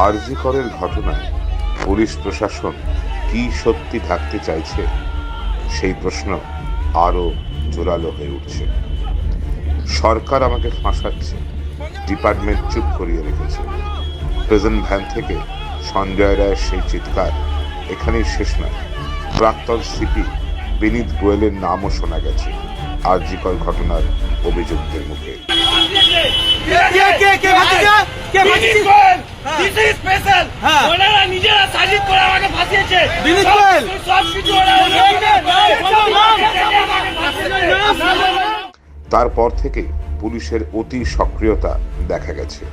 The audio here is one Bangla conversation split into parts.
আরজি করের ঘটনায় পুলিশ প্রশাসন কি সত্যি ঢাকতে চাইছে সেই প্রশ্ন আরও জোরালো হয়ে উঠছে সরকার আমাকে ফাঁসাচ্ছে ডিপার্টমেন্ট চুপ করিয়ে রেখেছে প্রেজেন্ট ভ্যান থেকে সঞ্জয় রায়ের সেই চিৎকার এখানেই শেষ নয় প্রাক্তন সিপি বিনীত গোয়েলের নামও শোনা গেছে আরজিকর ঘটনার অভিযুক্তের মুখে স্পেশাল হ্যাঁ। ওনারা নিজেরা সাজিদ করে আমাকে ফাঁসিয়েছে। সব- কিছু তারপর থেকে পুলিশের অতি সক্রিয়তা দেখা গেছে।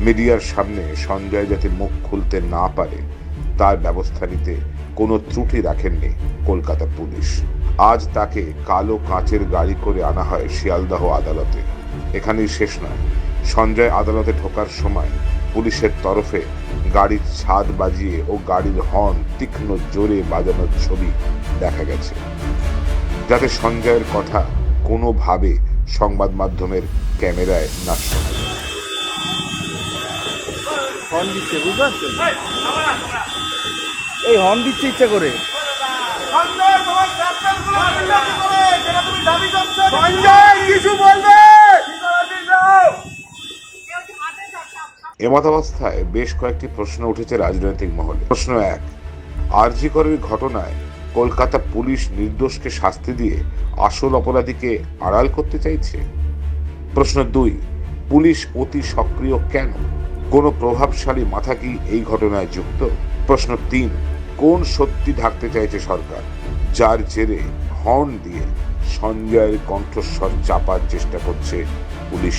মিডিয়ার সামনে সঞ্জয় যাতে মুখ খুলতে না পারে তার ব্যবস্থা নিতে কোনো ত্রুটি রাখেননি কলকাতা পুলিশ। আজ তাকে কালো কাঁচের গাড়ি করে আনা হয় শিয়ালদহ আদালতে। এখানেই শেষ নয়। সঞ্জয় আদালতে ঢোকার সময় পুলিশের তরফে গাড়ির ছাদ বাজিয়ে ও গাড়ির হর্ন তীক্ষ্ণ জোরে বাজানোর ছবি দেখা গেছে। যাতে সঞ্জয়ের কথা কোনোভাবে সংবাদ মাধ্যমের ক্যামেরায় না শোনা হর্ন দিচ্ছে বুঝতে পারছেন? এই হর্ন দিচ্ছে ইচ্ছা করে। এমতাবস্থায় বেশ কয়েকটি প্রশ্ন উঠেছে রাজনৈতিক মহলে। প্রশ্ন এক আরজি করের ঘটনায় কলকাতা পুলিশ নির্দোষকে শাস্তি দিয়ে আসল অপরাধীকে আড়াল করতে চাইছে? প্রশ্ন দুই, পুলিশ অতি সক্রিয় কেন? কোনো প্রভাবশালী মাথা কি এই ঘটনায় যুক্ত? প্রশ্ন তিন, কোন সত্যি ঢাকতে চাইছে সরকার? যার জেরে হর্ন দিয়ে সঞ্জয়ের কণ্ঠস্বর চাপার চেষ্টা করছে পুলিশ।